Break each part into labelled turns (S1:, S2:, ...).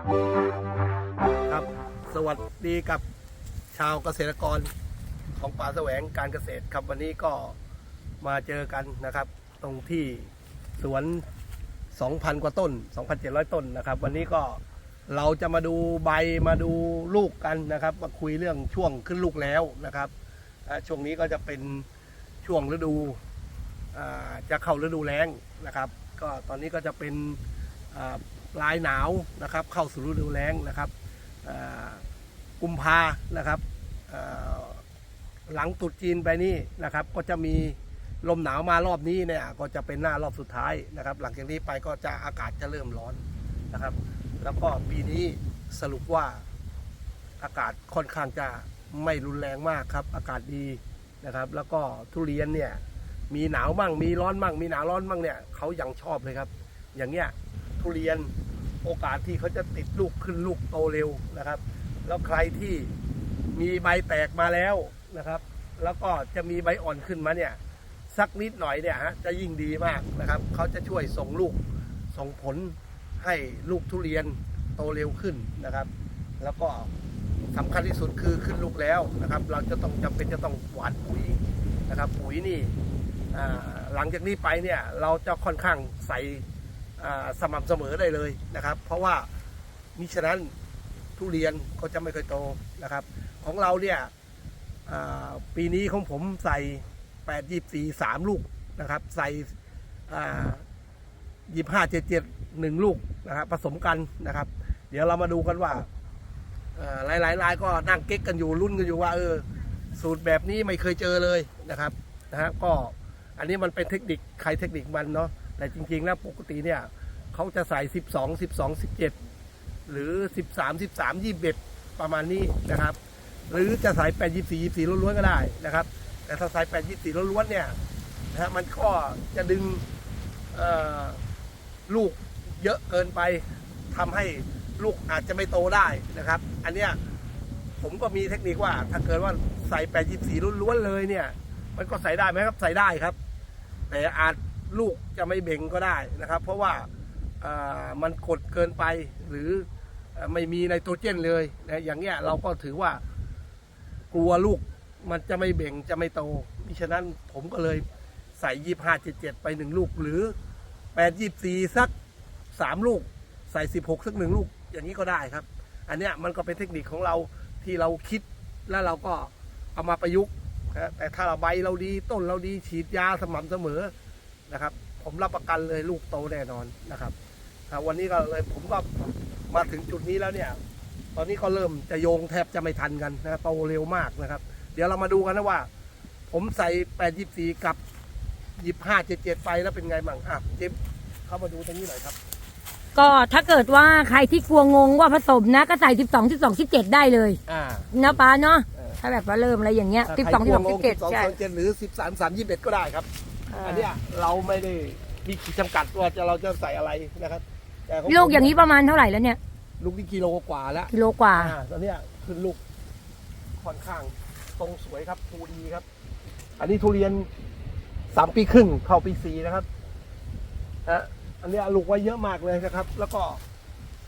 S1: ครับ สวัสดีกับชาวเกษตรกรของป่าแสวงการเกษตรครับวันนี้ก็มาเจอกันนะครับ ตรงที่สวน 2,000 กว่าต้น 2,700 ต้นนะครับ วันนี้ก็เราจะมาดูใบมาดูลูกกันนะครับ มาคุยเรื่องช่วงขึ้นลูกแล้วนะครับช่วงนี้ก็จะเป็นช่วงฤดูจะเข้าฤดูแล้งนะครับ ก็ตอนนี้ก็จะเป็น ลายหนาวนะครับ เข้าสู่ฤดูแล้งนะครับกุมภานะครับหลังตรุษจีนไปนี่นะครับ ก็จะมีลมหนาวมารอบนี้เนี่ยก็จะเป็นหน้ารอบสุดท้ายนะครับ หลังจากนี้ไปก็จะอากาศจะเริ่มร้อนนะครับ แล้วก็ปีนี้สรุปว่าอากาศค่อนข้างจะไม่รุนแรงมากครับ อากาศดีนะครับ แล้วก็ทุเรียนเนี่ยมีหนาวมั่งมีร้อนมั่งมีหนาวร้อนมั่งเนี่ยเขายังชอบเลยครับ อย่างเงี้ย ทุเรียนโอกาสที่เขาจะติดลูกขึ้นลูกโตเร็วนะครับ แล้วใครที่มีใบแตกมาแล้วนะครับ แล้วก็จะมีใบอ่อนขึ้นมาเนี่ยสักนิดหน่อยเนี่ยฮะจะยิ่งดีมากนะครับเขาจะช่วยส่งลูกส่งผลให้ลูกทุเรียนโตเร็วขึ้นนะครับ แล้วก็สำคัญที่สุดคือขึ้นลูกแล้วนะครับ เราจะต้องจำเป็นจะต้องหวานปุ๋ยนะครับ ปุ๋ยนี่หลังจากนี้ไปเนี่ยเราจะค่อนข้างใส่ สม่ำเสมอได้เลยนะครับ เพราะว่ามิฉะนั้นทุเรียนก็จะไม่เคอยโตนะครับ ของเราเนี่ยปีนี้ของผมใส่แปดยี่สี่สามลูกนะครับ ใส่ยี่ห้าเจ็ดเจ็ดหนึ่งลูกนะครับ ผสมกันนะครับ เดี๋ยวเรามาดูกันว่าอ่าหลายๆรายก็นั่งเก๊กกันอยู่รุ่นกันอยู่ว่าเออสูตรแบบนี้ไม่เคยเจอเลยนะครับนะฮะก็อันนี้มันเป็นเทคนิคใครเทคนิคมันเนาะ แต่จริงๆแล้วปกติเนี่ยเขาจะใส่ 12 12 17 หรือ 13 13 21 ประมาณนี้นะครับ หรือจะใส่8 24 24ล้วนๆก็ได้นะครับ แต่ถ้าใส่8 24ล้วนๆเนี่ยนะฮะมันก็จะดึงลูกเยอะเกินไปทำให้ลูกอาจจะไม่โตได้นะครับ อันเนี้ยผมก็มีเทคนิคว่าถ้าเกิดว่าใส่8 24ล้วนๆเลยเนี่ย มันก็ใส่ได้ไหมครับใส่ได้ครับ แต่อาจ ลูกจะไม่เบ่งก็ได้นะครับ เพราะว่ามันกดเกินไปหรือไม่มีไนโตรเจนเลยนะอย่างเงี้ยเราก็ถือว่ากลัวลูกมันจะไม่เบ่งจะไม่โตมิฉะนั้นผมก็เลยใส่ยี่ห้าเจ็ดเจ็ดไปหนึ่งลูก หรือแปดยี่สี่สักสามลูก ใส่สิบหกสักหนึ่งลูก อย่างนี้ก็ได้ครับ อันเนี้ยมันก็เป็นเทคนิคของเราที่เราคิดแล้วเราก็เอามาประยุกต์แต่ถ้าเราใบเราดีต้นเราดีฉีดยาสม่ำเสมอ นะครับ ผมรับประกันเลยลูกโตแน่นอนนะครับอ่าวันนี้ก็เลยผมก็มาถึงจุดนี้แล้วเนี่ย ตอนนี้ก็เริ่มจะโยงแทบจะไม่ทันกันนะโตเร็วมากนะครับ เดี๋ยวเรามาดูกันนะว่า ผมใส่แปดยี่สี่กับยี่ห้าเจ็ดเจ็ดไปแล้วเป็นไงบ้างอะเจมเข้ามาดูตรงนี้หน่อยครับ
S2: ก็ถ้าเกิดว่าใครที่กลัวงงว่าผสมนะก็ใส่12 12 17ได้เลย
S1: อ่า
S2: นะป้าเนาะ
S1: เออ
S2: ถ้าแบบว่าเริ่มอะไรอย่างเงี้ย
S1: ถ้า
S2: 12
S1: ใครกลัวงง
S2: 12 17
S1: 12
S2: ใช่
S1: 17หรือสิบสามสามยี่สิบเอ็ดก็ได้ครับ
S2: อ่า
S1: อันเนี้ยเราไม่ได้มีขีดจำกัดว่าจะเราจะใส่อะไรนะครับแต่ขผม
S2: ลูกอย่างนี้ประมาณเท่าไหร่แล้วเนี่ย
S1: ลูกนี่กิโลกว่าแล้ว
S2: กิโลกว่า
S1: อ่าตอนเนี้ยขึ้นลูกค่อนข้างทรงสวยครับภูดีครับ อันนี้ทุเรียนสามปีครึ่งเข้าปีสี่นะครับฮะอันเนี้ยลูกไว้เยอะมากเลยนะครับ แล้วก็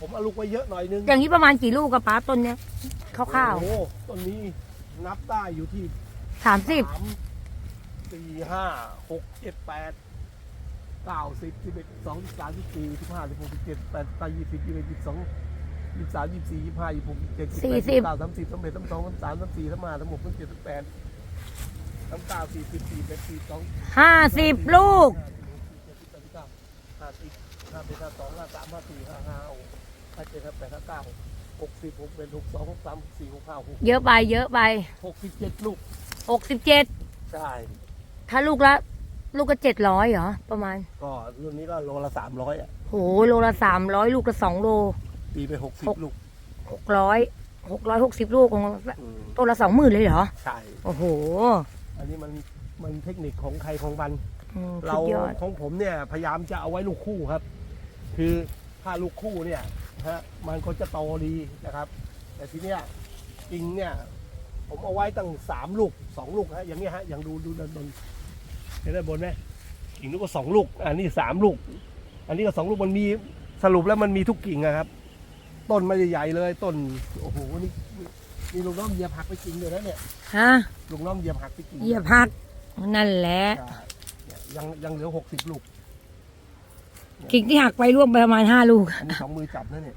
S1: ผมเอาลูกไว้เยอะหน่อยนึง
S2: อย่างนี้ประมาณกี่ลูกกับป้าต้นเนี้ยคร่าว
S1: โอ้โหต้นนี้นับได้อยู่ที่
S2: ๆสามสิบ
S1: สาม สี่ห้าหกเจ็ดแปดเก้าสิบสิบเอ็ดสิบสองสิบสามสิบสี่สิบห้าสิบหกสิบเจ็ดแปดเก้ายี่สิบยี่สิบเอ็ดยี่สิบสองยี่สิบสามยี่สิบสี่ยี่สิบห้ายี่สิบหกยี่สิบเจ็ดยี่สิบแปดยี่สิบเก้าสามสิบสามเอ็ดสามสองสามสามสามสี่สามห้าสามหกสามเจ็ดสามแปดสามเก้าสี่สิบสี่สิบเอ็ดสี่สิบสอง
S2: ห้าสิบลูก
S1: ห้าสิบห้าสิบห้าสองห้าสามห้าสี่ห้าห้าหกห้าเจ็ดห้าแปดห้าเก้าหกสิบหกเป็นหกสองหกสามหกสี่หกห้าหก
S2: เยอะไปเยอะไป
S1: หกสิบเจ็ดลูก
S2: 67
S1: ใช่
S2: ถ้าลูกละ ลูกก็700เหรอ ประมาณ
S1: ก็รุ่นนี้ก็โลละสามร้อยอะ
S2: โหโลละ300ลูกละ2โล
S1: ตีไปหกสิบลูก
S2: 600 660ลูกของ
S1: อืม
S2: ตัวละ20,000เลยเหรอ
S1: ใช่
S2: โอ้โห
S1: อันนี้มันมันเทคนิคของใครของมัน
S2: อืม
S1: เรา
S2: สุดยอด
S1: ของผมเนี่ยพยายามจะเอาไว้ลูกคู่ครับ คือถ้าลูกคู่เนี่ยฮะมันก็จะโตดีนะครับ แต่ทีเนี้ยจริงเนี่ยผมเอาไว้ตั้งสามลูกสองลูกฮะอย่างเงี้ยฮะอย่างดูดูด้านบน เห็นด้านบนไหมกิ่งลูกก็สองลูก อันนี้สามลูก อันนี้ก็สองลูกมันมีสรุปแล้วมันมีทุกกิ่งอะครับ ต้นไม่ได้ใหญ่เลยต้นโอ้โหนี่นี่ลุงน้องเหยียบหักไปจริงเลยนะเนี่ย
S2: ฮะ
S1: ลุงน้องเหยียบหักไปจริง
S2: เหยียบหักนั่นแหละ
S1: ใช่เนี่ยยังยังเหลือหกสิบลูก
S2: กิ่งที่หักไปร่วงไปประมาณห้าลูก
S1: อันนี้สองมือจับนะเนี่ย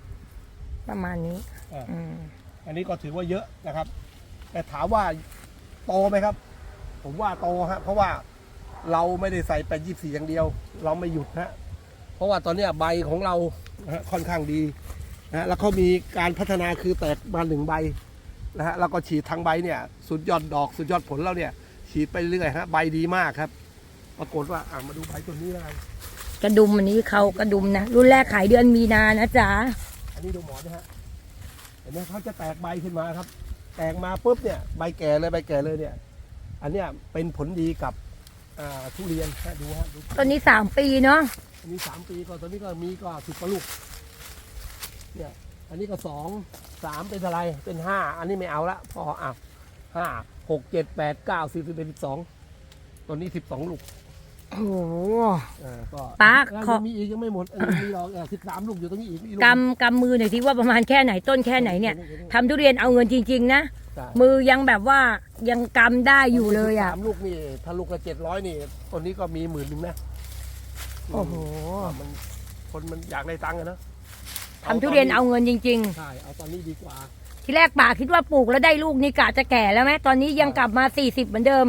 S2: ประมาณนี้
S1: อ่า
S2: อืม
S1: อันนี้ก็ถือว่าเยอะนะครับ แต่ถามว่าโตไหมครับ ผมว่าโตฮะเพราะว่า เราไม่ได้ใส่แปดยี่สี่อย่างเดียว เราไม่หยุดฮะเพราะว่าตอนเนี้ยใบของเรานะฮะค่อนข้างดีนะฮะแล้วเขามีการพัฒนาคือแตกมาหนึ่งใบนะฮะแล้วก็ฉีดทางใบเนี่ยสุดยอดดอกสุดยอดผลเราเนี่ย ฉีดไปเรื่อยฮะใบดีมากครับ ปรากฏว่าอ่ามาดูใบตัวนี้แล้วกัน
S2: กระดุมอันนี้เขากระดุมนะรุ่นแรกขายเดือนมีนานะจ๊ะ
S1: อันนี้ดูหมอนนะฮะเห็นไหมเขาจะแตกใบขึ้นมาครับ แตกมาปุ๊บเนี่ยใบแก่เลยใบแก่เลยเนี่ย อันเนี้ยเป็นผลดีกับ อ่าทุเรียนฮะดูฮะดู
S2: ต้นนี้สามปีเนาะ
S1: อันนี้สามปีก็ตอนนี้ก็มีก็สิบกว่าลูกเนี่ยอันนี้ก็สองสามเป็นอะไรเป็นห้าอันนี้ไม่เอาละพออะห้าหกเจ็ดแปดเก้าสิบสิบเอ็ดสิบสองตัวนี้สิบสองลูก
S2: โอ้โห
S1: อ่าก็
S2: ป๊า
S1: แล้ว
S2: ขอ
S1: ยังมีอีกยังไม่หมดเออยังมีหรอกสิบสามลูกอยู่ตรงนี้อีกมีลูก
S2: กำกำมือหน่อยที่ว่าประมาณแค่ไหนต้นแค่ไหนเนี่ยทำทุเรียนเอาเงินจริง ๆ นะ
S1: ใช่
S2: มือยังแบบว่ายังกำได้อยู่เลยอะ
S1: สามลูกนี่ถ้าลูกละเจ็ดร้อยนี่ตัวนี้ก็มีหมื่นหนึ่งนะ
S2: โอ้โห
S1: มมันคนมันอยากได้ตังค์อะเนอะ
S2: ทำทุเรียนเอาเงินจริง
S1: ใช่เอาตอนนี้ดีกว่า
S2: ๆ ที่แรกป่าคิดว่าปลูกแล้วได้ลูกนี่กะจะแก่แล้วไหมตอนนี้ยังกลับมาสี่สิบเหมือนเดิม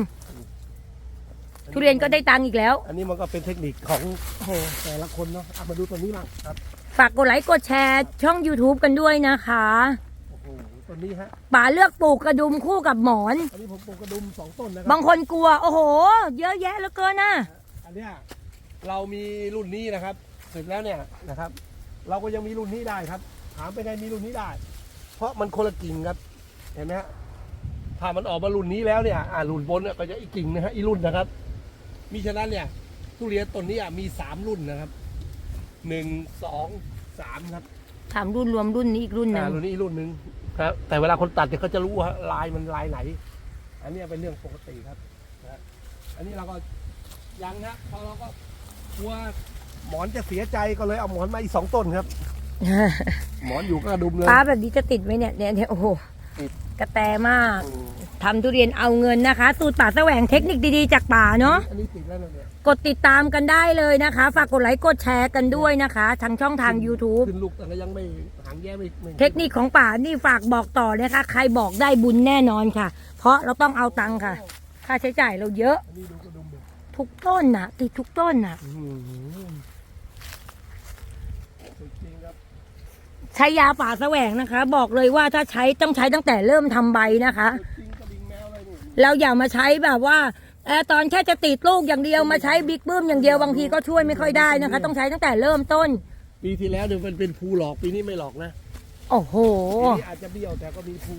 S2: ทุเรียนก็ได้ตังค์อีกแล้ว
S1: อันนี้มันก็เป็นเทคนิคของโอ้โหแต่ละคนเนาะเอามาดูตัวนี้บ้างครับ
S2: ฝากกดไลค์กดแชร์ช่อง YouTube กันด้วยนะคะ
S1: โอ้โหตัวนี้ฮะ
S2: ป่าเลือกปลูกกระดุมคู่กับหมอน
S1: อันนี้ผมปลูกกระดุมสองต้นนะค
S2: บา
S1: รั
S2: งคนกลัว โอ้โห เยอะแยะเหลือเกินนะ
S1: อันเนี้ยเรามีรุ่นนี้นะครับเสร็จแล้วเนี่ยนะครับ เราก็ยังมีรุ่นนี้ได้ครับ ถามไปไงมีรุ่นนี้ได้ เพราะมันคนละกิ่งครับเห็นไหมฮะถ้ามันออกมารุ่นนี้แล้วเนี่ยอ่ารุ่นบนเนี่ยก็จะอีกกิ่งนะฮะอีรุ่นนะครับมีฉะนั้นเนี่ยทุเรียนต้นนี้อะมีสามรุ่นนะครับหนึ่งสองสามครับ
S2: ถามรุ่นรวมรุ่นนี้อีกรุ่นหนึ่
S1: อ่างรุ่นนี้อีกรุ่นหนึ่ง ครับแต่เวลาคนตัดเนี่ยเขาจะรู้ว่าลายมันลายไหน อันเนี้ยเป็นเรื่องปกติครับนะฮะอันนี้เราก็ยังนะพอเราก็กลัวหมอนจะเสียใจก็เลยเอาหมอนมาอีกสองต้นครับ หมอนอยู่ก็กระดุมเลย
S2: ป้าแบบนี้จะติดไหมเนี่ยเนี่ยเนี่ยโอ้โห
S1: ติด
S2: กระแตมาก
S1: อืม
S2: ทำทุเรียนเอาเงินนะคะ สูตรป่าแสวงเทคนิคดีๆจากป่าเนาะ
S1: อันนี้ติดแล้วนะเนี่ย
S2: กดติดตามกันได้เลยนะคะ ฝากกดไลค์กดแชร์กันด้วยนะคะทางช่องทาง YouTube
S1: ขึ้นลูกแต่ก็ยังไม่หางแย่ไม่ไม่
S2: เทคนิคของป่านี่ฝากบอกต่อนะคะ ใครบอกได้บุญแน่นอนค่ะ เพราะเราต้องเอาตังค์ค่ะ ค่าใช้จ่ายเราเยอะ
S1: อันนี้ดูกระดุมดู
S2: ทุกต้นน่ะติดทุกต้นน่ะ
S1: อื้อหือสุดจริงครับ
S2: ใช้ยาป่าแสวงนะคะ บอกเลยว่าถ้าใช้ต้องใช้ตั้งแต่เริ่มทำใบนะคะ
S1: สุดจริงกระดิ่งแมวเลยนี่
S2: เราอย่ามาใช้แบบว่าเออตอนแค่จะติดลูกอย่างเดียวมาใช้บิ๊กบึ้มอย่างเดียวบางทีก็ช่วยไม่ค่อยได้นะคะ ต้องใช้ตั้งแต่เริ่มต้น
S1: ปีที่แล้วเนี่ยมันเป็นภูหลอกปีนี้ไม่หลอกนะ
S2: โอ้โห
S1: ปีนี้อาจจะเบี้ยวแต่ก็มีภู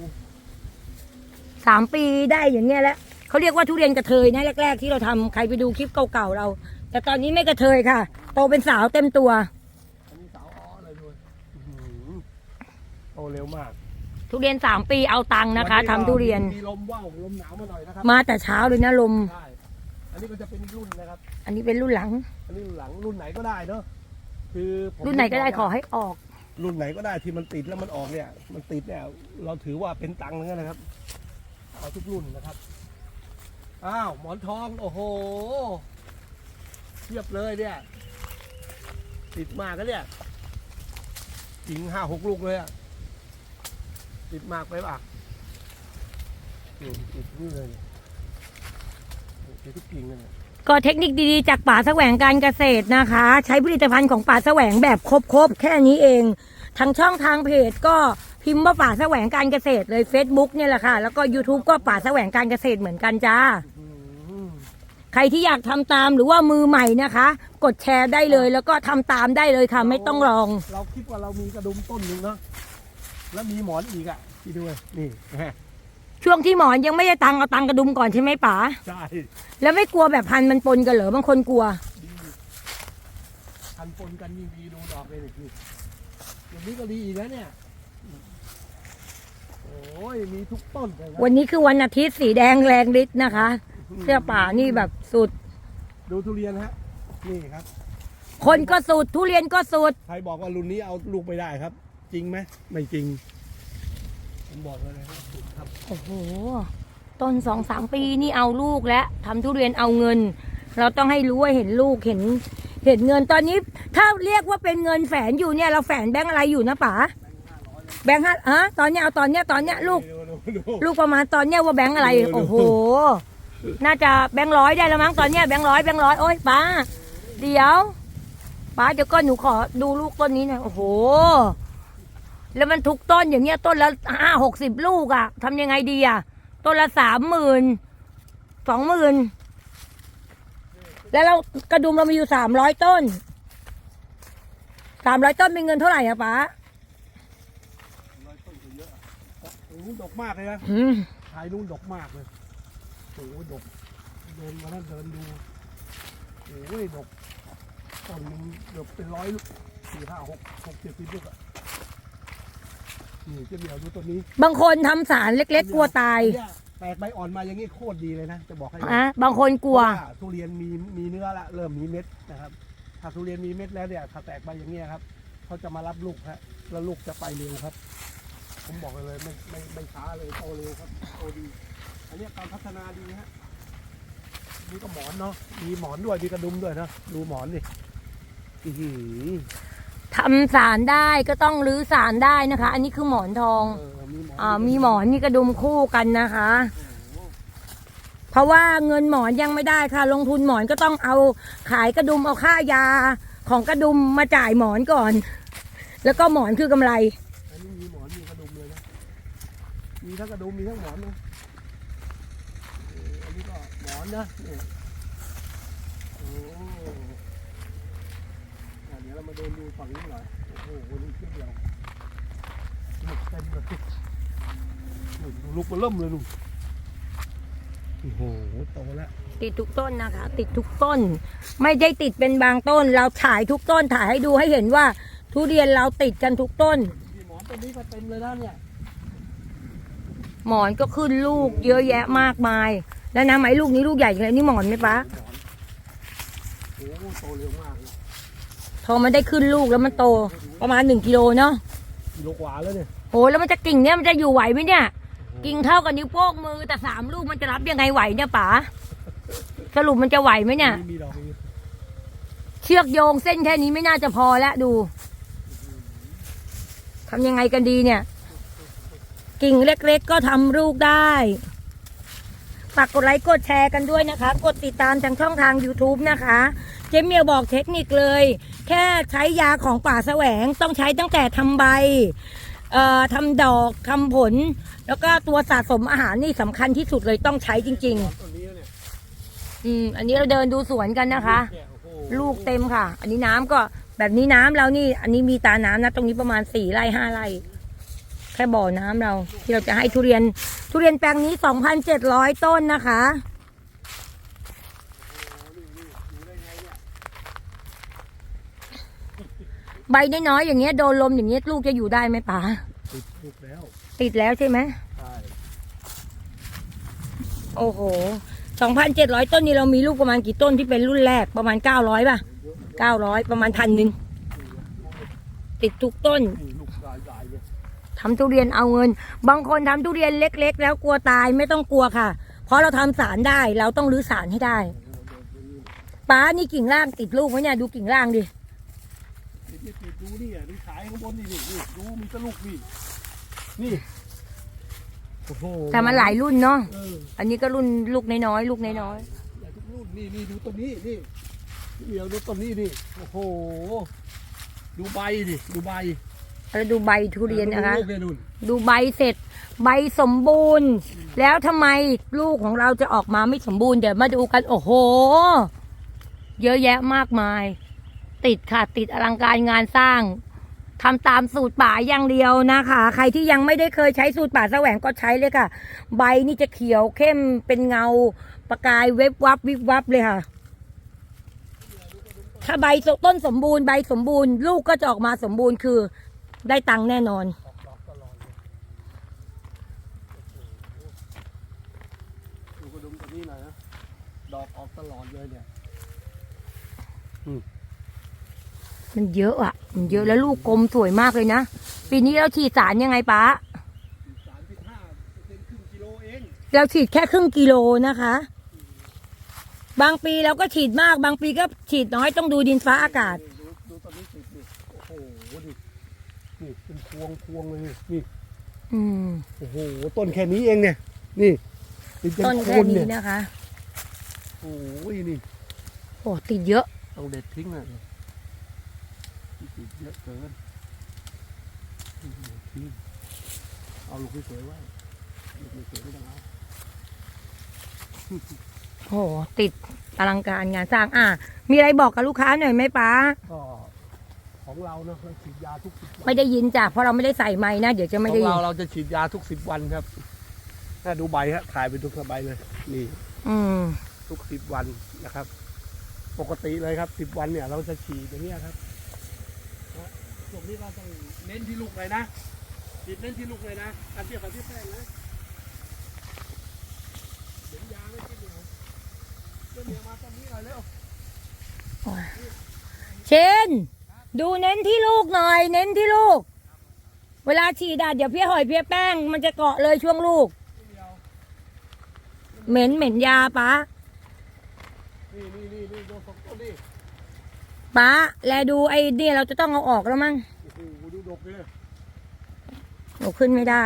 S2: สามปีได้อย่างเงี้ยแล้วเขาเรียกว่าทุเรียนกระเทยนะแรก ๆ ที่เราทำใครไปดูคลิปเก่าๆเรา แต่ตอนนี้ไม่กระเทยค่ะ โตเป็นสาวเต็มตัว
S1: อันนี้สาวอ้อเลยด้วยอื้อหือ โตเร็วมาก
S2: ทุเรียนสามปีเอาตังค์นะคะทำทุเรียน
S1: มีลมว่าวลมหนาวมาหน่อยนะครับ
S2: มาแต่เช้าเลยนะลม
S1: ใช่อันนี้ก็จะเป็นรุ่นนะครับ
S2: อันนี้เป็นรุ่นหลัง
S1: อันนี้รุ่นหลังรุ่นไหนก็ได้เนาะคือผม
S2: รุ่นไหนก็ได้ขอให้ออก
S1: รุ่นไหนก็ได้ที่มันติดแล้วมันออกเนี่ย มันติดเนี่ย เราถือว่าเป็นตังค์นั่นนะครับเอาทุกรุ่นนะครับอ้าวหมอนทองโอ้โหเทียบเลยเนี่ย ติดมากก็เนี่ยถิงห้าหกลูกเลยอะ ติดมากไปปะนี่ติดนี่เลยเนี่ยติดทุกกิ่งเลยเนี่ย
S2: ก็เทคนิคดีๆ จากป่าแสวงการเกษตรนะคะ ใช้ผลิตภัณฑ์ของป่าแสวงแบบครบๆ แค่นี้เอง ทางช่องทางเพจก็พิมพ์ว่าป่าแสวงการเกษตรเลย Facebook เนี่ยแหละค่ะ แล้วก็ YouTube ก็ป่าแสวงการเกษตรเหมือนกันจ้า
S1: อืม
S2: ใครที่อยากทำตามหรือว่ามือใหม่นะคะ กดแชร์ได้เลยแล้วก็ทำตามได้เลยค่ะ ไม่ต้องลอง
S1: เราคิดว่าเรามีกระดุมต้นหนึ่งเนาะ แล้วมีหมอนอีกอะพี่ด้วยนี่นะฮะ
S2: ช่วงที่หมอนยังไม่ได้ตังค์เอาตังค์กระดุมก่อนใช่ไหมป๋า
S1: ใช่
S2: แล้วไม่กลัวแบบพันธุ์มันปนกันเหรอบางคนกลัว
S1: ดีพันปนกันยิ่งดีดูดอกเลยนี่อย่างนี้ก็ดีอีกแล้วเนี่ยโอ้ยมีทุกต้นเลยนะ
S2: วันนี้คือวันอาทิตย์สีแดงแรงฤทธิ์นะคะ เสื้อป่านี่แบบสุด
S1: ดูทุเรียนฮะนี่ครับ
S2: คนก็สุดทุเรียนก็สุด
S1: ใครบอกว่ารุ่นนี้เอาลูกไม่ได้ครับ จริงไหมไม่จริง ผมบอกเลยนะครับครับ
S2: โอ้โห ต้นสองสามปีนี่เอาลูกแล้วทำทุเรียนเอาเงิน เราต้องให้รู้ว่าเห็นลูกเห็น เห็นเงินตอนนี้ ถ้าเรียกว่าเป็นเงินแฝนอยู่เนี่ย เราแฝนแบงค์อะไรอยู่นะป๋าแบงค์ห้าฮะตอนเนี้ยเอาตอนเนี้ยตอนเนี้ยลูก
S1: ดูดูดู
S2: ลูกประมาณตอนเนี้ยว่าแบงค์อะไร
S1: ดูดู
S2: โอ้โห น่าจะแบงค์ร้อยได้แล้วมั้งตอนเนี้ยแบงค์ร้อยแบงค์ร้อยโอ้ยป้า เดี๋ยวป้าเดี๋ยวก็หนูขอดูลูกต้นนี้หน่อยโอ้โห แล้วมันทุกต้นอย่างเงี้ยต้นละห้าหกสิบลูกอะทำยังไงดีอะต้นละสามหมื่นสองหมื่นแล้วเรากระดุมเรามีอยู่สามร้อยต้นสามร้อยต้นเป็นเงินเท่าไหร่อะป้า
S1: ร้อยต้นก็เยอะอะโอ้โหดกมากเลยนะ
S2: อืม
S1: ชายนู่นดกมากเลยโอ้โหดกเดินมานั้นเดินดูโอ้ยดกต้นหนึงเกือบเป็นร้อยลูกสี่ห้าหกหกเจ็ดสิบลูกอะ นี่เจะเดี๋ยวดูต้นนี้
S2: บางคนทำสารเล็กๆ กลัวตาย
S1: เนี่ยแตกใบอ่อนมาอย่างนี้โคตรดีเลยนะ จะบอกให้
S2: อะบางคนกลัว
S1: เพราะาทุเรียนมีมีเนื้อละเริ่มมีเม็ดนะครับ ถ้าทุเรียนมีเม็ดแล้วเนี่ยถ้าแตกใบอย่างเงี้ยครับเขาจะมารับลูกฮะแล้วลูกจะไปเร็วครับ ผมบอกเลยไม่ไม่ไม่ช้าเลยโตเร็วครับโตดี อันเนี้ยการพัฒนาดีฮะนี่ก็หมอนเนาะมีหมอนด้วยมีกระดุมด้วยนะดูหมอนดิอื้อหือ
S2: ทำสารได้ก็ต้องรื้อสารได้นะคะ อันนี้คือหมอนทอง
S1: เออมีหมอน
S2: อ่ามีหมอนมีกระดุมคู่กันนะคะ เพราะว่าเงินหมอนยังไม่ได้ค่ะ ลงทุนหมอนก็ต้องเอาขายกระดุมเอาค่ายาของกระดุมมาจ่ายหมอนก่อน แล้วก็หมอนคือกำไร
S1: อันนี้มีหมอนมีกระดุมเลยนะมีทั้งกระดุมมีทั้งหมอนนะเอออันนี้ก็หมอนนะเนี่ยโอ้อะ เดี๋ยวเรามาเดินดูฝั่งนี้หน่อย โอ้โหนี่เทียบเดียวลูกเต็มเลยนู่นดูลูกมันเริ่มเลยลูกโอ้โหโตแล้ว
S2: ติดทุกต้นนะคะ ติดทุกต้น ไม่ได้ติดเป็นบางต้น เราถ่ายทุกต้นถ่ายให้ดูให้เห็นว่า ทุเรียนเราติดกันทุกต้น
S1: มีหมอนตัวนี้ก็เต็มเลยนะเนี่ย
S2: หมอนก็ขึ้นลูกเยอะแยะมากมาย แล้วนะไหมลูกนี้ลูกใหญ่เลยนี่หมอนไหมปะ
S1: หมอนโอ้โหโตเร็วมากเลย
S2: พอมันได้ขึ้นลูกแล้วมันโตประมาณหนึ่งกิโลเนาะ
S1: กิโลกว่าแล้วเนี่ย
S2: โหแล้วมันจะกิ่งเนี้ยมันจะอยู่ไหวไหมเนี่ย กิ่งเท่ากับนิ้วโป้งมือแต่สามลูกมันจะรับยังไงไหวเนี่ยป๋าสรุปมันจะไหวไหมเนี่ย
S1: มีดอกมี
S2: เชือกโยงเส้นแค่นี้ไม่น่าจะพอแล้วดูทำยังไงกันดีเนี่ย กิ่งเล็กๆก็ทำลูกได้ฝากกดไลค์กดแชร์กันด้วยนะคะ กดติดตามทางช่องทาง YouTube นะคะ เจมเมียวบอกเทคนิคเลย แค่ใช้ยาของป่าแสวงต้องใช้ตั้งแต่ทำใบเอ่อทำดอกทำผล แล้วก็ตัวสะสมอาหารนี่สำคัญที่สุดเลยต้องใช้จริง
S1: ต้นนี้เนี่ย
S2: ๆอืม อันนี้เราเดินดูสวนกันนะคะ
S1: เนี่ยโอ้โห
S2: ลูกเต็มค่ะ อันนี้น้ำก็แบบนี้น้ำเรานี่ อันนี้มีตาน้ำนะ ตรงนี้ประมาณสี่ไร่ห้าไร่ แค่บ่อน้ำเรา ที่เราจะให้ทุเรียน ทุเรียนแปลงนี้สองพันเจ็ดร้อยต้นนะคะ ใบน้อยๆอย่างเงี้ยโดนลมอย่างเงี้ยลูกจะอยู่ได้ไหมป๋า
S1: ติดลูกแล้ว
S2: ติดแล้วใช่ไหม
S1: ใช่
S2: โอ้โหสองพันเจ็ดร้อยต้นนี่เรามีลูกประมาณกี่ต้นที่เป็นรุ่นแรกประมาณเก้าร้อยป่ะเก้าร้อยประมาณพันหนึ่งติดทุกต้น
S1: นี่ลูกใหญ่ๆเนี่ย
S2: ทำทุเรียนเอาเงิน บางคนทำทุเรียนเล็ก ๆ แล้วกลัวตายไม่ต้องกลัวค่ะ เพราะเราทำสารได้เราต้องรื้อสารให้ได้ ป้านี่กิ่งล่างติดลูกไหมเนี่ยดูกิ่งล่างดิ
S1: ติ ดนี่ติดดูนี่อะนี่ขายข้างบนนี่นี่นี่ดูมีแตะลูกนี่นี่โอ้โห
S2: แต่มันหลายรุ่นเนาะ
S1: เออ
S2: อันนี้ก็รุ่นลูกน้อยๆลูกน้อย
S1: หลายทุกรุ่นนี่นี่ดูต้นนี้นี่เดี๋ยวดูต้นนี้นี่โอ้โหดูใบดิดูใบ
S2: ๆแล้วดูใบทุเรียนนะคะ
S1: ดูลูกเยนุ่น
S2: ดูใบเสร็จ ใบสมบูรณ์ แล้วทำไมลูกของเราจะออกมาไม่สมบูรณ์เดี๋ยวมาดูกัน โอ้โห เยอะแยะมากมาย ติดค่ะ ติดอลังการงานสร้างทำตามสูตรป่าอย่างเดียวนะคะ ใครที่ยังไม่ได้เคยใช้สูตรป่าแสวงก็ใช้เลยค่ะ ใบนี่จะเขียวเข้มเป็นเงา ประกายเว็บวับวิบวับเลยค่ะ ถ้าใบต้นสมบูรณ์ใบสมบูรณ์ ลูกก็จะออกมาสมบูรณ์คือได้ตังค์แน่นอน
S1: ออกดอกตลอดเลยดูกระดุมตัวนี้หน่อยนะ ดอกออกตลอดเลยเนี่ย
S2: มั นเยอะอะ มันเยอะแล้วลูกกลมสวยมากเลยนะ ปีนี้เราฉีดสารยังไงป้า
S1: สามสิบห้าเป็นครึ่งกิโลเอง
S2: เราฉีดแค่ครึ่งกิโลนะคะ บางปีเราก็ฉีดมาก บางปีก็ฉีดน้อยต้องดูดินฟ้าอากาศ
S1: ดูดูตอนนี้ติดดิโอ้โหดินี่เป็นพวงพวงเลยนี่
S2: อืม
S1: โอ้โหต้นแค่นี้เองเนี่ย นี่ติดยั
S2: ต้น
S1: ง
S2: แค่
S1: โคน
S2: นี้
S1: เนี่ย
S2: นะคะ
S1: โอ้ยนี่
S2: โอ้ติดเยอะ
S1: ต้องเด็ดทิ้งเล ยติดเยอะเกินเด็ดทิ้งเอาลูกสวยๆไว้ลูกสวยๆไม่ต้องเอา
S2: โอ้ติดอลังการงานสร้าง อะ มีอะไรบอกกับลูกค้าหน่อยไหมป้า
S1: ก็ของเราเนาะเราฉีดยาทุกสิบวัน
S2: ไม่ได้ยินจ้ะเพราะเราไม่ได้ใส่ไม้นะเดี๋ยวจะไม่
S1: ข
S2: ได้
S1: อง
S2: ยิ
S1: เรา
S2: น
S1: เราจะฉีดยาทุกสิบวันครับถ้าดูใบฮะถ่ายไปทุกใบเลย นี่
S2: อืม
S1: ทุกสิบวันนะครับ ปกติเลยครับสิบวันเนี่ย เราจะฉีดอย่างเงี้ยครับ นะช่วงนี้เราต้องเน้นที่ลูกเลยนะฉีดเน้นที่ลูกเลยนะการเทียบกับที่แป้งนะเดี๋ยวยาไม่กินเหนียวเดี๋ยวเหนียวมาตอนนี้หน่อยเร็ว
S2: เชนดูเน้นที่ลูกหน่อย เน้นที่ลูก เวลาฉีดอะเดี๋ยวเพี้ยหอยเพี้ยแป้ง มันจะเกาะเลยช่วงลูก
S1: เดียว
S2: เหม็นเหม็นยาป้า
S1: นี่นี่นี่นี่ดูสองต้นนี่
S2: ป้าแลดูไอ้เนี่ยเราจะต้องเอาออกแล้วมั้ง
S1: โอ้โหดูดกเลย
S2: หนูขึ้นไม่ได้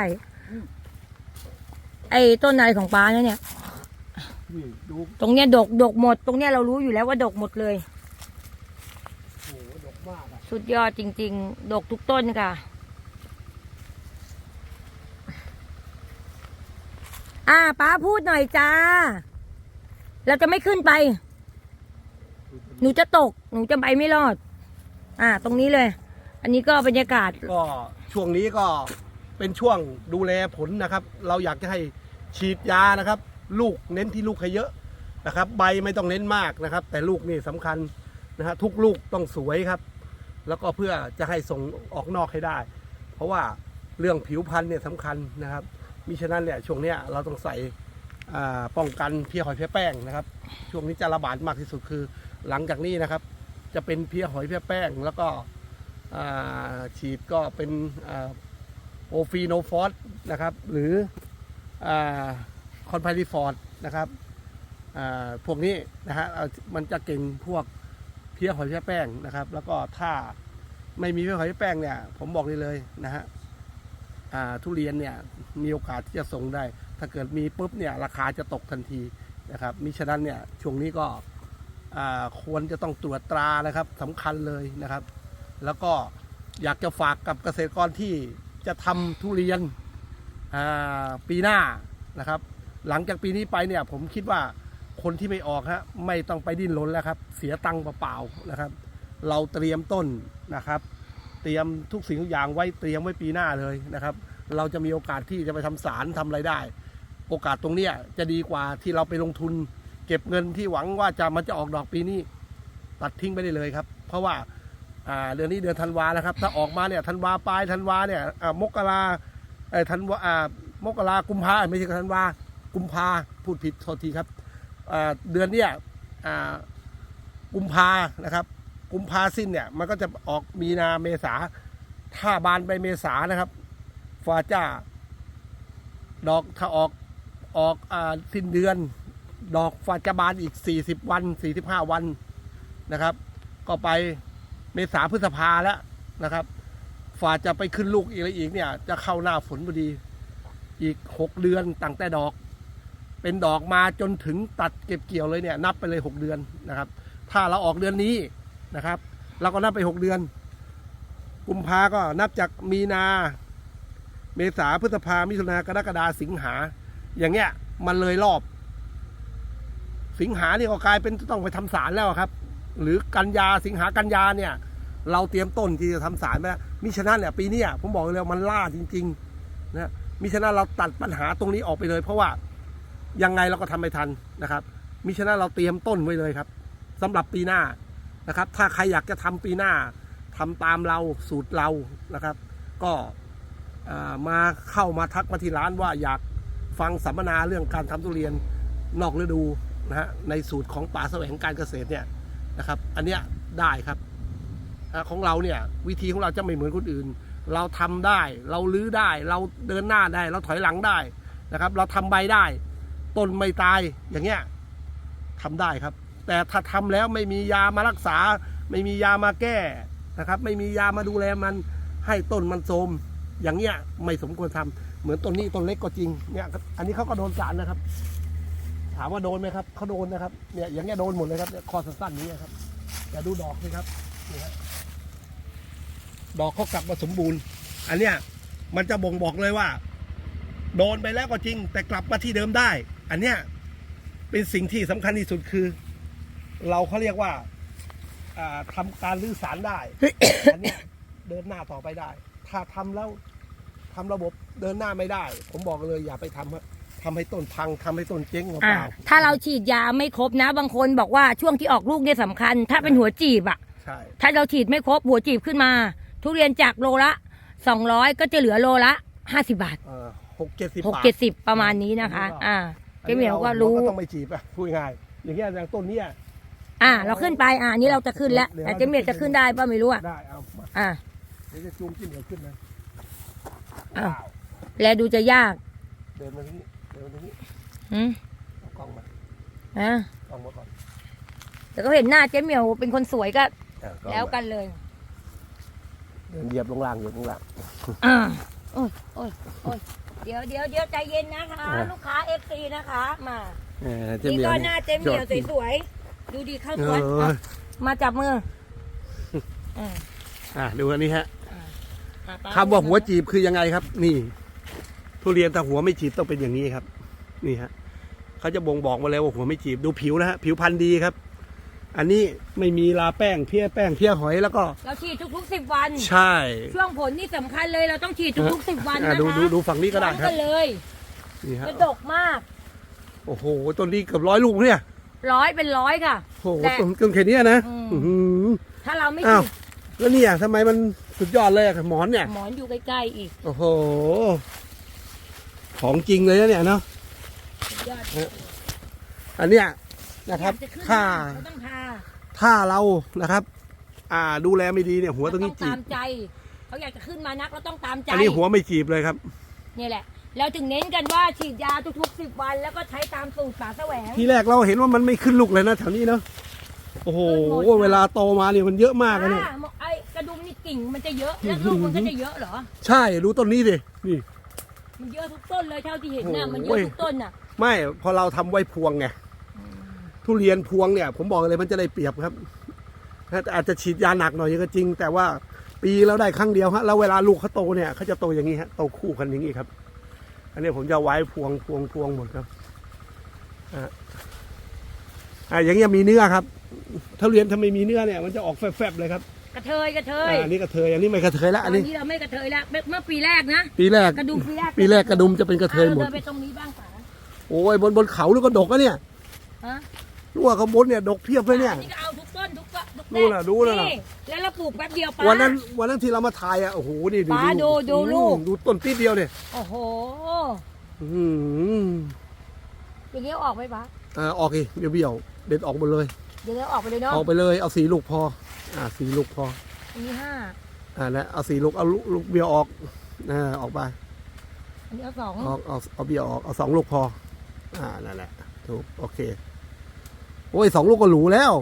S2: ไอ้ต้นอะไรของป้าเนี่ยเนี่ย
S1: นี่ดู
S2: ตรงเนี้ยดกดกหมด ตรงเนี้ยเรารู้อยู่แล้วว่าดกหมดเลย
S1: โอ้โหดกมากอะ
S2: สุดยอดจริง ๆ ดกทุกต้นค่ะ อ่าป้าพูดหน่อยจ้า เราจะไม่ขึ้นไป หนูจะตก หนูจะไปไม่รอด อ่า ตรงนี้เลย อันนี้ก็บรรยากาศ
S1: ก็ช่วงนี้ก็เป็นช่วงดูแลผลนะครับ เราอยากจะให้ฉีดยานะครับ ลูกเน้นที่ลูกให้เยอะนะครับ ใบไม่ต้องเน้นมากนะครับ แต่ลูกนี่สำคัญนะฮะทุกลูกต้องสวยครับ แล้วก็เพื่อจะให้ส่งออกนอกให้ได้ เพราะว่าเรื่องผิวพรรณเนี่ยสำคัญนะครับมิฉะนั้นเนี่ยช่วงเนี้ยเราต้องใส่อ่าป้องกันเพี้ยหอยเพี้ยแป้งนะครับ ช่วงนี้จะระบาดมากที่สุดคือ หลังจากนี้นะครับ จะเป็นเพี้ยหอยเพี้ยแป้ง แล้วก็ฉีดก็เป็นโอฟีโนฟอสนะครับ หรือคอนไพลิฟอร์ดนะครับพวกนี้นะฮะมันจะเก่งพวกเพี้ยหอยเพี้ยแป้งนะครับ แล้วก็ถ้าไม่มีเพี้ยหอยเพี้ยแป้งเนี่ย ผมบอกเลยเลยนะฮะทุเรียนเนี่ยมีโอกาสที่จะส่งได้ ถ้าเกิดมีปุ๊บเนี่ยราคาจะตกทันทีนะครับมิฉะนั้นเนี่ยช่วงนี้ก็ ควรจะต้องตรวจตรานะครับสำคัญเลยนะครับ แล้วก็อยากจะฝากกับเกษตรกรที่จะทำทุเรียนปีหน้านะครับ หลังจากปีนี้ไปเนี่ยผมคิดว่าคนที่ไม่ออกฮะไม่ต้องไปดิ้นรนแล้วครับ เสียตังค์เปล่าๆนะครับ เราเตรียมต้นนะครับ เตรียมทุกสิ่งทุกอย่างไว้เตรียมไว้ปีหน้าเลยนะครับ เราจะมีโอกาสที่จะไปทำสารทำอะไรได้ โอกาสตรงเนี้ยจะดีกว่าที่เราไปลงทุน ก็บเงินที่หวังว่าจะมันจะออกดอกปีนี้ ตัดทิ้งไปได้เลยครับ เพราะว่าเดือนนี้เดือนธันวาแล้วครับ ถ้าออกมาเนี่ยธันวาปลายธันวาเนี่ยมกราเอ้ธันวามกรากุมภาไม่ใช่ธันวากุมภาพูดผิดโทษทีครับเดือนเนี้ยกุมภานะครับ กุมภาสิ้นเนี่ยมันก็จะออกมีนาเมษาถ้าบานไปเมษานะครับฟาจ้า ดอกถ้าออกออกอสิ้นเดือน ดอกฟาจะบานอีก 40 วัน 45 วันนะครับ ก็ไปเมษาพฤษภาแล้วนะครับฝาจะไปขึ้นลูกอีกอะไรอีกเนี่ย จะเข้าหน้าฝนพอดีอีก 6 เดือนตั้งแต่ดอก เป็นดอกมาจนถึงตัดเก็บเกี่ยวเลยเนี่ย นับไปเลย 6 เดือนนะครับ ถ้าเราออกเดือนนี้นะครับ เราก็นับไป 6 เดือน กุมภาก็นับจากมีนา เมษาพฤษภามิถุนากรกฎาสิงหา อย่างเงี้ยมันเลยรอบ สิงหาเนี่ยก็กลายเป็นต้องไปทำสารแล้วครับ หรือกันยาสิงหากันยาเนี่ย เราเตรียมต้นที่จะทำสารไปแล้วมิฉะนั้นเนี่ยปีนี้ผมบอกเลยมันล่าจริงๆนะมิฉะนั้นเราตัดปัญหาตรงนี้ออกไปเลย เพราะว่ายังไงเราก็ทำไม่ทันนะครับมิฉะนั้นเราเตรียมต้นไว้เลยครับสำหรับปีหน้านะครับ ถ้าใครอยากจะทำปีหน้าทำตามเราสูตรเรานะครับ ก็มาเข้ามาทักมาที่ร้านว่าอยากฟังสัมมนาเรื่องการทำทุเรียนนอกฤดู นะฮะในสูตรของป่าแสวงการเกษตรเนี่ยนะครับ อันเนี้ยได้ครับของเราเนี่ยวิธีของเราจะไม่เหมือนคนอื่น เราทำได้เราลื้อได้เราเดินหน้าได้ เราถอยหลังได้นะครับ เราทำใบได้ ต้นไม่ตายอย่างเงี้ยทำได้ครับ แต่ถ้าทำแล้วไม่มียามารักษา ไม่มียามาแก้นะครับ ไม่มียามาดูแลมันให้ต้นมันโทมอย่างเงี้ยไม่สมควรทำเหมือนต้นนี้ต้นเล็กก็จริงเนี่ยอันนี้เขาก็โดนสารนะครับามว่าโดนไหมครับเขาโดนนะครับเนี่ยอย่างเงี้ยโดนหมดเลยครับเนี่ยคอสั้นๆนี้ครับอย่าดูดอกสิครับนี่ฮะดอกเขากลับมาสมบูรณ์ อันเนี้ยมันจะบ่งบอกเลยว่า โดนไปแล้วก็จริง แต่กลับมาที่เดิมได้ อันเนี้ยเป็นสิ่งที่สำคัญที่สุดคือ เราเขาเรียกว่าอ่าทำาการรื้อสารได้ อันเนี้ยเดินหน้าต่อไปได้ ถ้าทำแล้วทำระบบเดินหน้าไม่ได้ ผมบอกเลยอย่าไปทำฮะ ทำให้ต้นพังทำให้ต้นเจ๊งเป
S2: อ่า
S1: ล่า
S2: ถ้าเราฉีดยาไม่ครบนะ บางคนบอกว่าช่วงที่ออกลูกเนี่ยสำคัญ ถ้าเป็นหัวจีบอะ
S1: ใช่
S2: ถ้าเราฉีดไม่ครบหัวจีบขึ้นมา ทุเรียนจากโลละสองร้อยก็จะเหลือโลละห้าสิบาท
S1: เอ่อหกเจ็ดสิบ
S2: หก
S1: บาท
S2: เจ็ดสิบประมาณนี้นะคะอ่าเจ๊เหมียวก็รู้
S1: เราก็ต้องไม่จีบอะพูดง่ายๆอย่างเงี้ยอย่างต้นเนี้ย
S2: อ่า เราขึ้นไปอ่านี่เราจะขึ้นแล้ว
S1: เดี๋ยว
S2: แต่เจ๊เหมียวจะขึ้นได้ป่ะไม่รู้อะ
S1: ได้เอามา
S2: อ่า
S1: เดี๋ยวจะจูงจิ้มเดี๋ยวขึ้นนะ
S2: อ้าว แลดูจะยาก
S1: เดินมาที่นี่เดินมาที่นี่
S2: อืม
S1: เอากล้องมา
S2: อ่าก
S1: ล้องมาก่อน
S2: แต่ก็เห็นหน้าเจ๊เหมียวเป็นคนสวยก็
S1: อะล้อง
S2: แล้ว
S1: มา
S2: กันเลย
S1: เดินเหยียบลงล่างเหยียบลงล่าง
S2: อ่าโอ้ยโอ้ยโอ้ยเดี๋ยวเดี๋ยวเดี๋ยวใจเย็นนะคะ
S1: อ่า
S2: ลูกค้าเอฟซีนะคะ มา
S1: เออเจ๊
S2: นี่
S1: เหมีย
S2: ก็
S1: ว
S2: หน้าเจ๊เหมียวสวยๆดูดีเข้า
S1: เอ
S2: สวน
S1: อ
S2: อะมาจับมืออ่า
S1: อะดูอันนี้ฮะ
S2: อะไป
S1: คำว่าหัวจีบคือยังไงครับ นี่ ทุเรียนแต่หัวไม่จีบต้องเป็นอย่างนี้ครับ นี่ฮะ เขาจะบ่งบอกมาแล้วว่าหัวไม่จีบดูผิวนะฮะผิวพันธุ์ดีครับ อันนี้ไม่มีลาแป้งเพี้ยแป้งเพี้ยหอยแล้วก็
S2: เราฉีดทุกๆสิบวัน
S1: ใช่
S2: ช่วงผลนี่สำคัญเลยเราต้องฉีดทุกๆสิบวัน
S1: อะ
S2: นะคะ
S1: ดูดูดูฝั่งนี้ก็ได้
S2: พร้อม
S1: ครับ
S2: กันเลย
S1: นี่ฮะ
S2: กระดกมาก
S1: โอ้โหต้นนี้เกือบร้อยลูกเนี่ย
S2: ร้อยเป็นร้อยค่ะ
S1: โอ้โห
S2: แต่
S1: ต้นต้นแค่เนี้ยนะ
S2: อืม
S1: อื้อหือ
S2: ถ้าเราไม่
S1: อ้า
S2: ฉี
S1: ว
S2: ด
S1: แล้วเนี่ยทำไมมันสุดยอดเลยอะหมอนเนี่ย
S2: หมอนอยู่ใกล้ๆอีก
S1: โอ้โห ของจริงเลยนะเนี่ยเนาะ
S2: สุดย อด
S1: อันเนี้ยนะครับ
S2: อยกจขึ้น
S1: ถ้า
S2: เราต้องทา
S1: ถ้าเรานะครับ อ่าดูแลไม่ดีเนี่ย หัวตรงนี้
S2: เา
S1: จี
S2: ตา
S1: บ
S2: มใจเขาอยากจะขึ้นมานักเราต้องตามใจ
S1: อันนี้หัวไม่จีบเลยครับ
S2: นี่แหละเราถึงเน้นกันว่าฉีดยาทุกๆสิบวันแล้วก็ใช้ตามสูตรป่าแสวง
S1: ทีแรกเราเห็นว่ามันไม่ขึ้นลูกเลยนะแถวนี้เนาะโอ้โห
S2: ขึ้นหมด
S1: เวลาโตมาเนี่ยมันเยอะมากนะเนี่ย
S2: อ่าไอ้กระดุมนี่กิ่งมันจะเยอะแล้วลูกมันก็จะเยอะเหรอ
S1: ใช่ดูต้นนี้ดินี่
S2: มันเยอะทุกต้นเลยเท่าที่เห็นน่ะ
S1: โอ้โห
S2: มันเยอะทุกต้นน่ะ
S1: ไม่พอเราทำไว้พวงไงทุเรียนพวงเนี่ย ผมบอกเลยมันจะได้เปรียบครับแต่อาจจะฉีดยาหนักหน่อยก็จริง แต่ว่าปีแล้วได้ครั้งเดียวฮะแล้วเวลาลูกเขาโตเนี่ยเขาจะโตอย่างนี้ฮะโตคู่กันอย่างนี้ครับ อันนี้ผมจะไว้พวงพวงพวงหมดครับอะอะอย่างเงี้ยมีเนื้อครับทุเรียนถ้าไม่มีเนื้อเนี่ย มันจะออกแฟบๆเลยครับ
S2: กระเทยกระเทย
S1: อะอันนี้กระเทยอันนี้ไม่กระเทยละ
S2: ต
S1: อั
S2: อนน
S1: นี้
S2: นี้เราไม่กระเทยแล้วเมื่อเมื่อปีแรกนะ
S1: ปีแรก
S2: กระดุมปีแรก
S1: ปีแรกกระดุมจะเป็นกระเทยหมด
S2: อาราเดินไปตรงนี้บ้างป่ะ
S1: โอ้ยบนบนเขาแล้วก็ดกอะเนี่ย
S2: ฮะ
S1: รู้ว่าเขาบนเนี่ยดกเพียบเลยเนี่ย
S2: อันนี้ก็เอาทุกต้นทุกต้นทุก
S1: ดูน่ะดูน่ะ
S2: แล้วเราปลูกแป๊บเดียวป้า
S1: วันนั้นวันนั้นที่เรามาถ่ายอะโอ้โหนี่
S2: ป๊าดูดูลูก
S1: ดูต้นปีเดียวเนี่ย
S2: โอ้โห
S1: อื้อหือ
S2: อย่างเงี้ยออกไหมป้า
S1: อ่าออกอีกเบี้ยวๆเด็ดออกหมดเลย
S2: เดี๋ยวเราออกไปเลยเนาะ
S1: ออกไปเลยเอาสีลูกพอ อ่าสีลูกพอ
S2: อันนี้ห้า
S1: อ่านะเอาสีลูกเอาลูกลูกเบี้ยวออกอ่าออกไป
S2: อันนี้เอาสอง
S1: ออกเอาเอาเบี้ยวออกเอาสองลูกพอ อ่านั่นแหละถูกโอเค โอ้ยสองลูกก็หรูแล้ว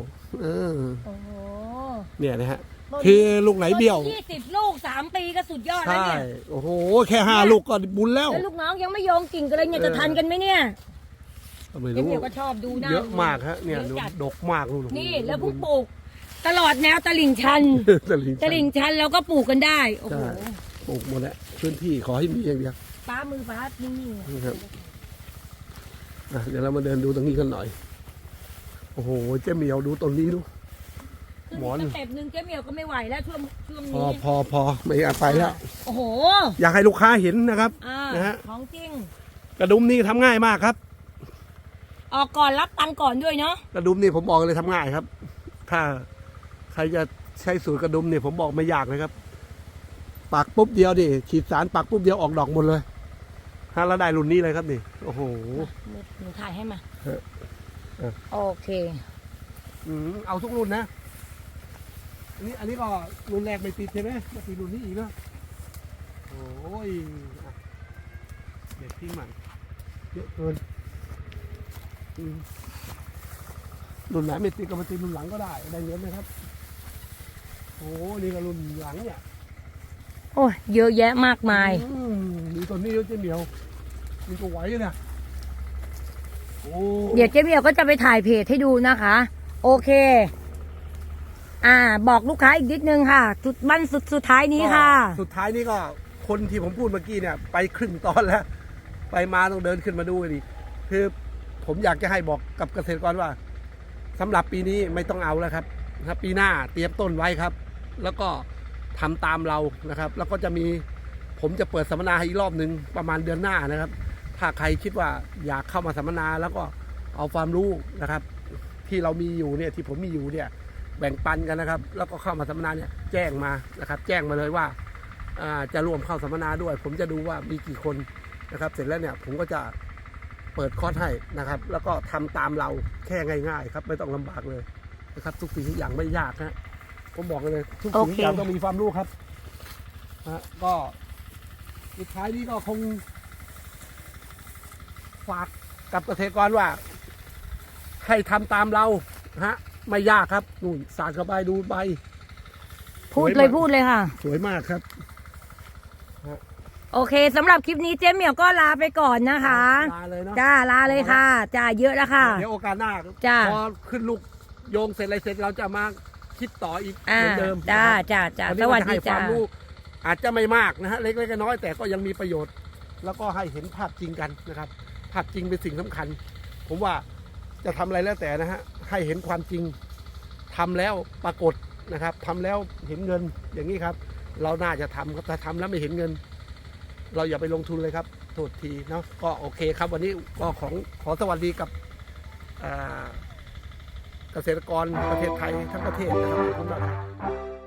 S1: เออ
S2: โอ้โห
S1: เนี่ยนะฮะ คือลูกไหนเบี้ยว
S2: ยี่สิบลูกสามปีก็สุดยอดแล้ว
S1: ใช่
S2: เนี่ย
S1: โอ้โหแค่ห้าลูกก็บุญแล้ว
S2: แล้วลูกน้องยังไม่โยงกิ่งกันเลยเนี่ยจะทันกันไหมเนี่ย
S1: ไม่
S2: เดี๋ยว
S1: รู้
S2: เดี๋ยวก็ชอบดูหน้า
S1: เยอะมากฮะเนี่ย
S2: เยอะจัด
S1: ดกมากลูก
S2: นี่แล้วเพิ่งปลูก ตลอดแนวตลิ่งชัน
S1: ตลิ่ง
S2: ตลิ่งชันเราก็ปลูกกันได้ โอ้โห
S1: ใช่ปลูกหมดแล้วพื้นที่ขอให้มีอย่างเดียว
S2: ป้ามือป้านี่
S1: นี่ครับอะเดี๋ยวเรามาเดินดูตรงนี้กันหน่อย โอ้โหเจ๊เหมียวดูตรงนี้ดู
S2: คือ
S1: หมอน
S2: สเต็ปหนึ่งเจ๊เหมียวก็ไม่ไหวแล้วช่วงช่วง
S1: พอ
S2: นี้
S1: พอพอไม่อยากไปแล้ว
S2: โอ้โห
S1: อยากให้ลูกค้าเห็นนะครับ
S2: อ่า
S1: นะฮะ
S2: ของจริง
S1: กระดุมนี่ทำง่ายมากครับ
S2: ออกก่อนรับตังค์ก่อนด้วยเนาะ
S1: กระดุมนี่ผมบอกเลยทำง่ายครับ ถ้าใค รจะใช้สูตรกระดุมนี่ผมบอกไม่ยากเลยครับ ปักปุ๊บเดียวดิฉีดสารปักปุ๊บเดียวออกดอกหมดเลยฮะแล้วได้รุ่นนี้เลยครับนี่ โอ้โห
S2: หนูถ่ายให้มา
S1: เออเออ
S2: โอเค
S1: อืมเอาทุกรุ่นนะอันนี้อันนี้ก็รุ่นแรกไม่ติดใช่ไหมมาติดรุ่นนี้อีกนะโอ้ยอะเด็ดทิ้งใหม่เยอะเกินอืมรุ่นไหนไม่ติดก็มาติดรุ่นหลังก็ได้ได้เงินนะครับ โอ้นี่ก็รุ่นหลังเนี่ย
S2: โอ้ยเยอะแยะมากมาย
S1: อืมมีตัวนี้เยอะเจ๊เหมียวมีตัวไหวเนี่ยโอ้
S2: เดี๋ยวเจ๊เหมียวก็จะไปถ่ายเพจให้ดูนะคะ โอเค อ่า บอกลูกค้าอีกนิดนึงค่ะ จุดบันสุดสุดท้ายนี้ค่ะ
S1: ก็สุดท้ายนี่ก็คนที่ผมพูดเมื่อกี้เนี่ย ไปครึ่งตอนแล้ว ไปมาต้องเดินขึ้นมาดูกันอีกคือผมอยากจะให้บอกกับเกษตรกรว่าสำหรับปีนี้ไม่ต้องเอาแล้วครับนะครับปีหน้าเตรียมต้นไว้ครับ แล้วก็ทำตามเรานะครับ แล้วก็จะมีผมจะเปิดสัมมนาอีกรอบหนึ่งประมาณเดือนหน้านะครับ ถ้าใครคิดว่าอยากเข้ามาสัมมนาแล้วก็เอาความรู้นะครับ ที่เรามีอยู่เนี่ยที่ผมมีอยู่เนี่ยแบ่งปันกันนะครับ แล้วก็เข้ามาสัมมนาเนี่ยแจ้งมานะครับ แจ้งมาเลยว่าจะร่วมเข้าสัมมนาด้วย ผมจะดูว่ามีกี่คนนะครับ เสร็จแล้วเนี่ยผมก็จะเปิดคอร์สให้นะครับ แล้วก็ทำตามเราแค่ง่าย ๆ ครับไม่ต้องลำบากเลยนะครับ ทุกสิ่งทุกอย่างไม่ยากนะ ผมบอกเลยทุกสิ่งทุกอย่าง
S2: โอเค
S1: ต้องมีความรู้ครับฮะก็สุดท้ายนี้ก็คงฝากกับเกษตรกรว่า ให้ทำตามเราฮะ ไม่ยากครับนู่นสาดเข้าไปดูใบ
S2: พูดเลยพูดเลยค่ะ
S1: สวยมากครับ
S2: โอเคสำหรับคลิปนี้เจ๊เหมียวก็ลาไปก่อนนะคะ
S1: ลาเลยเนาะ
S2: จ้าลาเลยค่ะจ้าเยอะแล้วค่ะ
S1: เดี๋ยวโอกาสหน้า
S2: จ้า
S1: พอขึ้นลูกโยงเสร็จอะไรเสร็จเราจะมา คิดต่ออีก
S2: อ่า
S1: เหมือนเดิม
S2: จ้า
S1: นะครับ
S2: จ้าจ้า
S1: วัน
S2: ส
S1: นี้
S2: วัส
S1: ก็จะ
S2: ดี
S1: ให้ค
S2: จ้า
S1: วามรู้อาจจะไม่มากนะฮะเล็กๆน้อยๆแต่ก็ยังมีประโยชน์ แล้วก็ให้เห็นภาพจริงกันนะครับ ภาพจริงเป็นสิ่งสำคัญ ผมว่าจะทำอะไรแล้วแต่นะฮะให้เห็นความจริงทำแล้วปรากฏนะครับทำแล้วเห็นเงินอย่างนี้ครับ เราน่าจะทำครับแต่ทำแล้วไม่เห็นเงิน เราอย่าไปลงทุนเลยครับโทษทีเนาะก็โอเคครับวันนี้ก็ของขอสวัสดีกับอ่า เกษตรกรประเทศไทยทั้งประเทศนะครับขอบคุณมากครับ